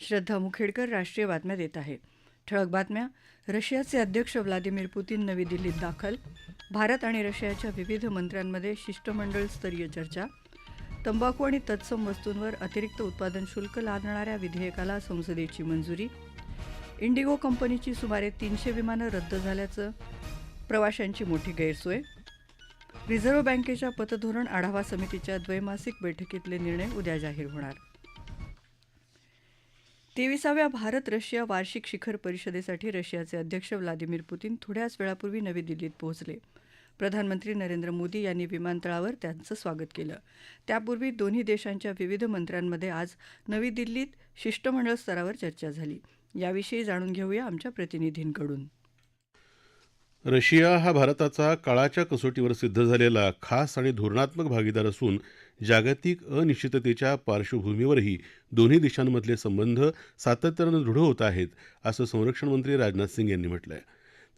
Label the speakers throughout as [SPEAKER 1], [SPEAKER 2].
[SPEAKER 1] श्रद्धा मुखेडकर राष्ट्रीय बातम्या देत आहे. ठळक बातम्या. रशियाचे अध्यक्ष व्लादिमीर पुतीन नवी दिल्लीत दाखल. भारत आणि रशियाच्या विविध मंत्र्यांमध्ये शिष्टमंडळ स्तरीय चर्चा. तंबाखू आणि तत्सम वस्तूंवर अतिरिक्त उत्पादन शुल्क लादणाऱ्या विधेयकाला संसदेची मंजुरी. इंडिगो कंपनीची सुमारे तीनशे विमानं रद्द झाल्याचं प्रवाशांची मोठी गैरसोय. रिझर्व्ह बँकेच्या पतधोरण आढावा समितीच्या द्वैमासिक बैठकीतले निर्णय उद्या जाहीर होणार. तेविसाव्या भारत रशिया वार्षिक शिखर परिषदेसाठी रशियाचे अध्यक्ष व्लादिमीर पुतीन थोड्याच वेळापूर्वी नवी दिल्लीत पोहोचले. प्रधानमंत्री नरेंद्र मोदी यांनी विमानतळावर त्यांचं स्वागत केलं. त्यापूर्वी दोन्ही देशांच्या विविध मंत्र्यांमध्ये आज नवी दिल्लीत शिष्टमंडळ स्तरावर चर्चा झाली. याविषयी जाणून घेऊया आमच्या प्रतिनिधींकडून.
[SPEAKER 2] रशिया हा भारताचा काळाच्या कसोटीवर सिद्ध झालेला खास आणि धोरणात्मक भागीदार असून जागतिक अनिश्चिततेच्या पार्श्वभूमीवरही दोन्ही देशांमधले संबंध सातत्यानं दृढ होत आहेत असं संरक्षण मंत्री राजनाथ सिंग यांनी म्हटलं आहे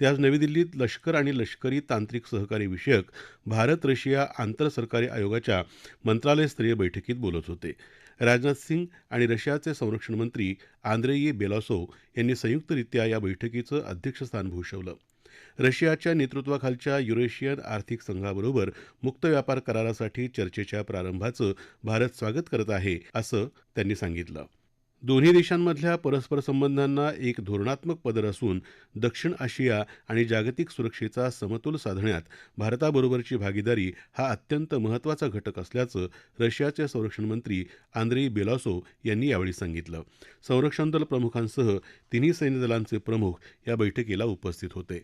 [SPEAKER 2] ते आज नवी दिल्लीत लष्कर आणि लष्करी तांत्रिक सहकार्य विषयक भारत रशिया आंतरसरकारी आयोगाच्या मंत्रालयस्तरीय बैठकीत बोलत होते. राजनाथ सिंग आणि रशियाचे संरक्षण मंत्री आंद्रेई बेलासोव यांनी संयुक्तरित्या या बैठकीचं अध्यक्षस्थान भूषवलं. रशियाच्या नेतृत्वाखालच्या युरेशियन आर्थिक संघाबरोबर मुक्त व्यापार करारासाठी चर्चेच्या प्रारंभाचं भारत स्वागत करत आहे असं त्यांनी सांगितलं. दोन्ही देशांमधल्या परस्पर संबंधांना एक धोरणात्मक पदर असून दक्षिण आशिया आणि जागतिक सुरक्षेचा समतोल साधण्यात भारताबरोबरची भागीदारी हा अत्यंत महत्त्वाचा घटक असल्याचं रशियाचे संरक्षण मंत्री आंद्रेई बेलासोव यांनी यावेळी सांगितलं. संरक्षण दल प्रमुखांसह तिन्ही सैन्य दलांचे प्रमुख या बैठकीला उपस्थित होते.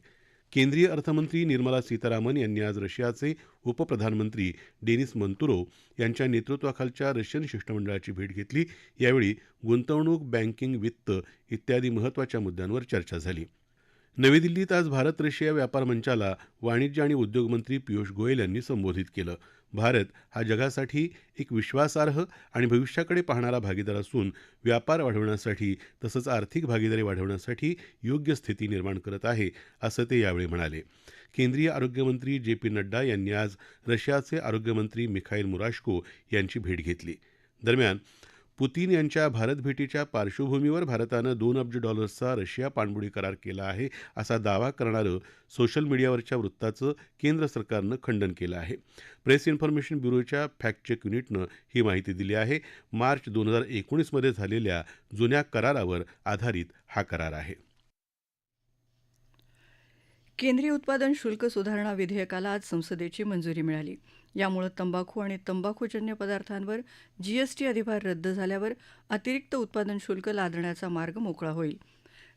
[SPEAKER 2] केंद्रीय अर्थमंत्री निर्मला सीतारामन यांनी आज रशियाचे उपप्रधानमंत्री डेनिस मंतुरोव यांच्या नेतृत्वाखालच्या रशियन शिष्टमंडळाची भेट घेतली. यावेळी गुंतवणूक बँकिंग वित्त इत्यादी महत्त्वाच्या मुद्द्यांवर चर्चा झाली. नवी दिल्लीत आज भारत रशिया व्यापार मंचाला वाणिज्य आणि उद्योग मंत्री पियुष गोयल यांनी संबोधित केलं. भारत हा जगासाठी एक विश्वासार्ह आणि भविष्याकडे पाहणारा भागीदार असून व्यापार वाढवण्यासाठी तसंच आर्थिक भागीदारी वाढवण्यासाठी योग्य स्थिती निर्माण करत आहे असं ते यावेळी म्हणाले. केंद्रीय आरोग्यमंत्री जे पी नड्डा यांनी आज रशियाचे आरोग्यमंत्री मिखाईल मुराश्को यांची भेट घेतली. दरम्यान पुतीन यांच्या भारत भेटीच्या पार्श्वभूमीवर भारतानं दोन अब्ज डॉलर्सचा रशिया पाणबुडी करार केला आहे असा दावा करणारं सोशल मीडियावरच्या वृत्ताचं केंद्र सरकारनं खंडन केलं आहे. प्रेस इन्फॉर्मेशन ब्युरोच्या फॅक्ट चेक युनिटनं ही माहिती दिली आहे. मार्च दोन हजार एकोणीसमध्ये झालेल्या जुन्या करारावर आधारित हा करार आहे.
[SPEAKER 1] केंद्रीय उत्पादन शुल्क सुधारणा विधेयकाला आज संसदेची मंजुरी मिळाली. यामुळे तंबाखू आणि तंबाखूजन्य पदार्थांवर जीएसटी अधिभार रद्द झाल्यावर अतिरिक्त उत्पादन शुल्क लादण्याचा मार्ग मोकळा होईल.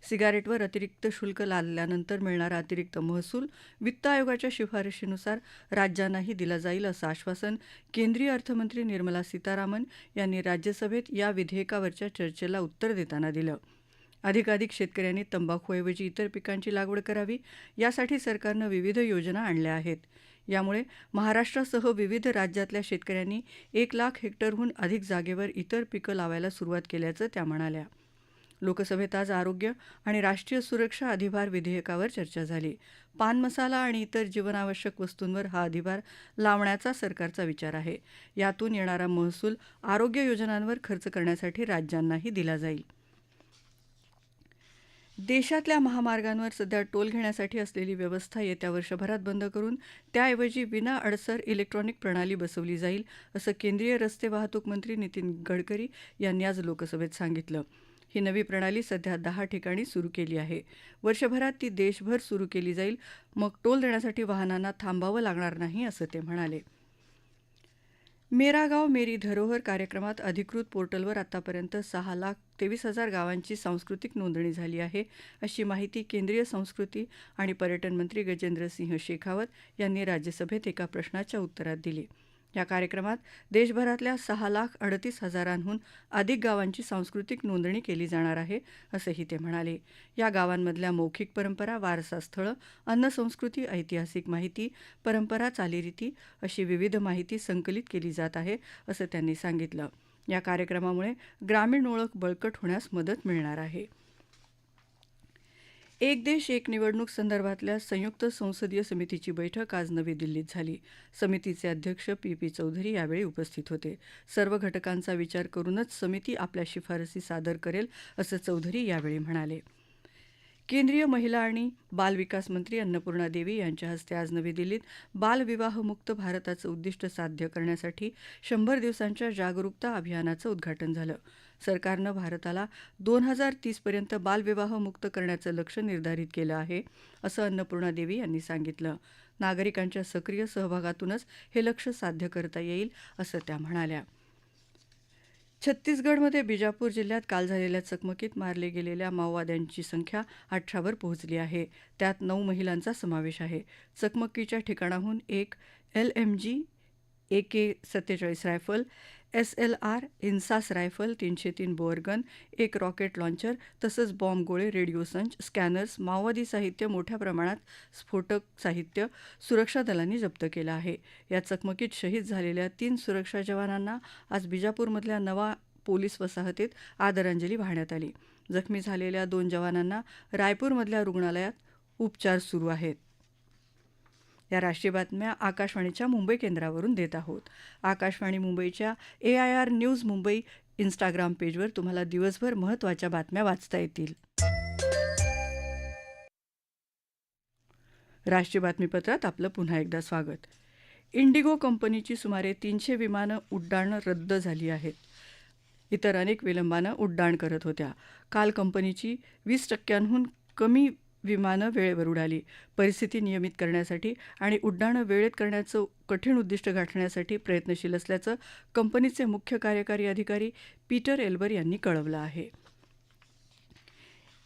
[SPEAKER 1] सिगारेटवर अतिरिक्त शुल्क लादल्यानंतर मिळणारा अतिरिक्त महसूल वित्त आयोगाच्या शिफारशीनुसार राज्यांनाही दिला जाईल असं आश्वासन केंद्रीय अर्थमंत्री निर्मला सीतारामन यांनी राज्यसभेत या विधेयकावरच्या चर्चेला उत्तर देताना दिलं. अधिकाधिक शेतकऱ्यांनी तंबाखूऐवजी इतर पिकांची लागवड करावी यासाठी सरकारनं विविध योजना आणल्या आहेत. यामुळे महाराष्ट्रासह विविध राज्यातल्या शेतकऱ्यांनी एक लाख हेक्टरहून अधिक जागेवर इतर पिकं लावायला सुरुवात केल्याचं त्या म्हणाल्या. लोकसभेत आज आरोग्य आणि राष्ट्रीय सुरक्षा अधिभार विधेयकावर चर्चा झाली. पान मसाला आणि इतर जीवनावश्यक वस्तूंवर हा अधिभार लावण्याचा सरकारचा विचार आहे. यातून येणारा महसूल आरोग्य योजनांवर खर्च करण्यासाठी राज्यांनाही दिला जाईल. देशातल्या महामार्गांवर सध्या टोल घेण्यासाठी असलेली व्यवस्था येत्या वर्षभरात बंद करून त्याऐवजी विना अडसर इलेक्ट्रॉनिक प्रणाली बसवली जाईल असं केंद्रीय रस्ते वाहतूक मंत्री नितीन गडकरी यांनी आज लोकसभेत सांगितलं. ही नवी प्रणाली सध्या दहा ठिकाणी सुरू केली आहे. वर्षभरात ती देशभर सुरू केली जाईल. मग टोल देण्यासाठी वाहनांना थांबावं लागणार नाही असं ते म्हणाले. मेरा गाव मेरी धरोहर कार्यक्रमात अधिकृत पोर्टलवर आतापर्यंत सहा लाख तेवीस हजार गावांची सांस्कृतिक नोंदणी झाली आहे. अशी माहिती केंद्रीय संस्कृती आणि पर्यटन मंत्री गजेंद्र सिंह शेखावत यांनी राज्यसभेत एका प्रश्नाच्या उत्तरात दिली. या कार्यक्रमात देशभरातल्या सहा लाख अडतीस हजारांहून अधिक गावांची सांस्कृतिक नोंदणी केली जाणार आहे असंही ते म्हणाले. या गावांमधल्या मौखिक परंपरा वारसा स्थळं अन्नसंस्कृती ऐतिहासिक माहिती परंपरा चालीरीती अशी विविध माहिती संकलित केली जात आहे असं त्यांनी सांगितलं. या कार्यक्रमामुळे ग्रामीण ओळख बळकट होण्यास मदत मिळणार आहे. एक देश एक निवडणूक संदर्भातल्या संयुक्त संसदीय समितीची बैठक आज नवी दिल्लीत झाली. समितीचे अध्यक्ष पी पी चौधरी यावेळी उपस्थित होते. सर्व घटकांचा विचार करूनच समिती आपल्या शिफारसी सादर करेल असं चौधरी यावेळी म्हणाले. केंद्रीय महिला आणि बालविकास मंत्री अन्नपूर्णा देवी यांच्या हस्ते आज नवी दिल्लीत बालविवाहमुक्त भारताचं उद्दिष्ट साध्य करण्यासाठी शंभर दिवसांच्या जागरूकता अभियानाचं उद्घाटन झालं. सरकारनं भारताला दोन हजार तीसपर्यंत बालविवाहमुक्त करण्याचं लक्ष निर्धारित केलं आहे असं अन्नपूर्णा देवी यांनी सांगितलं. नागरिकांच्या सक्रिय सहभागातूनच हे लक्ष साध्य करता येईल असं त्या म्हणाल्या. छत्तीसगडमध्ये बिजापूर जिल्ह्यात काल झालेल्या चकमकीत मारले गेलेल्या माओवाद्यांची संख्या अठरावर पोहोचली आहे. त्यात नऊ महिलांचा समावेश आहे. चकमकीच्या ठिकाणाहून एक L M G A K सत्तेचाळीस rifle S L R INSAS rifle तीनशे तीन बोअरगन एक रॉकेट लॉन्चर तसंच बॉम्ब गोळे रेडिओ संच स्कॅनर्स माओवादी साहित्य मोठ्या प्रमाणात स्फोटक साहित्य सुरक्षा दलांनी जप्त केलं आहे. या चकमकीत शहीद झालेल्या तीन सुरक्षा जवानांना आज बिजापूरमधल्या नवा पोलीस वसाहतीत आदरांजली वाहण्यात आली. जखमी झालेल्या दोन जवानांना रायपूरमधल्या रुग्णालयात उपचार सुरू आहेत. या राष्ट्रीय बातम्या आकाशवाणीच्या मुंबई केंद्रावरून देत आहोत. आकाशवाणी मुंबईच्या A I R news Mumbai Instagram पेजवर तुम्हाला दिवसभर महत्त्वाच्या बातम्या वाचता येतील. राष्ट्रीय बातमीपत्रात आपलं पुन्हा एकदा स्वागत. इंडिगो कंपनीची सुमारे तीनशे विमानं उड्डाणं रद्द झाली आहेत. इतर अनेक विलंबानं उड्डाण करत होत्या. काल कंपनीची वीस टक्क्यांहून कमी विमानं वेळेवर उडाली. परिस्थिती नियमित करण्यासाठी आणि उड्डाणं वेळेत करण्याचं कठीण उद्दिष्ट गाठण्यासाठी प्रयत्नशील असल्याचं कंपनीचे मुख्य कार्यकारी अधिकारी पीटर एल्बर यांनी कळवलं आहे.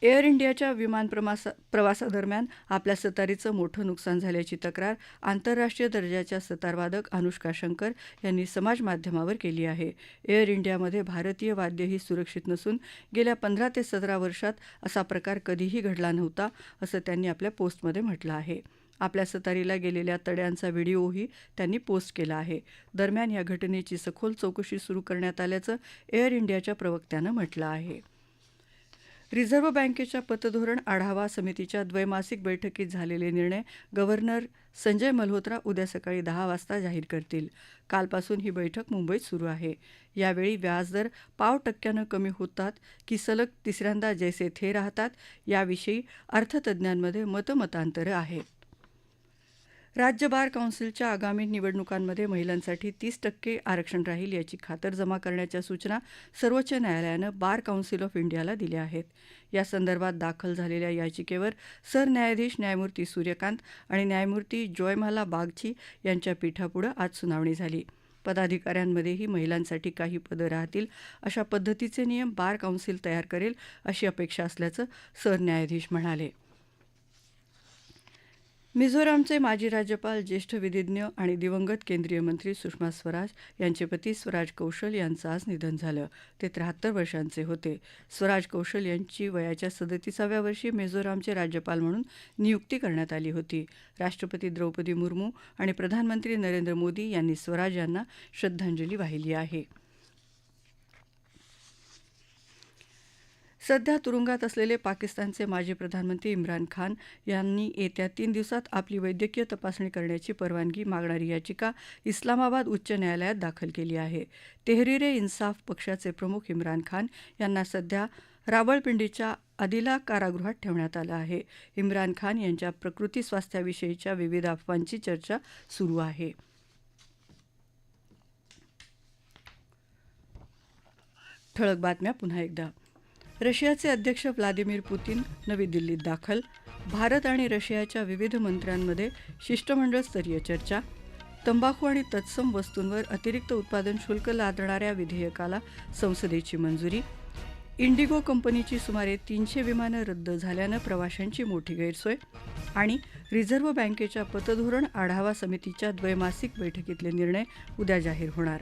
[SPEAKER 1] एअर इंडियाच्या विमान प्रमासा प्रवासादरम्यान आपल्या सतारीचं मोठं नुकसान झाल्याची तक्रार आंतरराष्ट्रीय दर्जाच्या सतारवादक अनुष्का शंकर यांनी समाजमाध्यमावर केली आहे. एअर इंडियामध्ये भारतीय वाद्यही सुरक्षित नसून गेल्या पंधरा ते सतरा वर्षात असा प्रकार कधीही घडला नव्हता असं त्यांनी आपल्या पोस्टमध्ये म्हटलं आहे. आपल्या सतारीला गेलेल्या तड्यांचा व्हिडिओही त्यांनी पोस्ट केला आहे. दरम्यान या घटनेची सखोल चौकशी सुरू करण्यात आल्याचं एअर इंडियाच्या प्रवक्त्यानं म्हटलं आहे. रिझर्व्ह बँकेच्या पतधोरण आढावा समितीच्या द्वैमासिक बैठकीत झालेले निर्णय गव्हर्नर संजय मल्होत्रा उद्या सकाळी दहा वाजता जाहीर करतील. कालपासून ही बैठक मुंबईत सुरू आहे. यावेळी व्याजदर पाव टक्क्यानं कमी होतात की सलग तिसऱ्यांदा जैसे थे राहतात याविषयी अर्थतज्ज्ञांमध्ये मतमतांतरं आहेत राज्य बार कौन्सिलच्या आगामी निवडणुकांमध्ये महिलांसाठी तीस टक्के आरक्षण राहील याची खातरजमा करण्याच्या सूचना सर्वोच्च न्यायालयानं बार कौन्सिल ऑफ इंडियाला दिल्या आहेत. या संदर्भात दाखल झालेल्या याचिकेवर सरन्यायाधीश न्यायमूर्ती सूर्यकांत आणि न्यायमूर्ती जॉयमाला बागची यांच्या पीठापुढं आज सुनावणी झाली. पदाधिकाऱ्यांमध्येही महिलांसाठी काही पदं राहतील अशा पद्धतीचे नियम बार कौन्सिल तयार करेल अशी अपेक्षा असल्याचं सरन्यायाधीश म्हणाले. मिझोरामचे माजी राज्यपाल ज्येष्ठ विधिज्ञ आणि दिवंगत केंद्रीय मंत्री सुषमा स्वराज यांचे पती स्वराज कौशल यांचं आज निधन झालं. ते त्र्याहत्तर वर्षांचे होते. स्वराज कौशल यांची वयाच्या सदतीसाव्या वर्षी मिझोरामचे राज्यपाल म्हणून नियुक्ती करण्यात आली होती. राष्ट्रपती द्रौपदी मुर्मू आणि प्रधानमंत्री नरेंद्र मोदी यांनी स्वराज यांना श्रद्धांजली वाहिली आहे. सध्या तुरुंगात असलेले पाकिस्तानचे माजी प्रधानमंत्री इम्रान खान यांनी येत्या तीन दिवसात आपली वैद्यकीय तपासणी करण्याची परवानगी मागणारी याचिका इस्लामाबाद उच्च न्यायालयात दाखल केली आहे. तेहरीरे इन्साफ पक्षाचे प्रमुख इम्रान खान यांना सध्या रावळपिंडीच्या आदिला कारागृहात ठेवण्यात आलं आहे. इम्रान खान यांच्या प्रकृती स्वास्थ्याविषयीच्या विविध अफवांची चर्चा सुरू आहे. ठळक बातम्या पुन्हा एकदा. रशियाचे अध्यक्ष व्लादिमीर पुतीन नवी दिल्लीत दाखल. भारत आणि रशियाच्या विविध मंत्र्यांमध्ये शिष्टमंडळ स्तरीय चर्चा. तंबाखू आणि तत्सम वस्तूंवर अतिरिक्त उत्पादन शुल्क लादणाऱ्या विधेयकाला संसदेची मंजुरी. इंडिगो कंपनीची सुमारे तीनशे विमानं रद्द झाल्यानं प्रवाशांची मोठी गैरसोय आणि रिझर्व्ह बँकेच्या पतधोरण आढावा समितीच्या द्वैमासिक बैठकीतले निर्णय उद्या जाहीर होणार.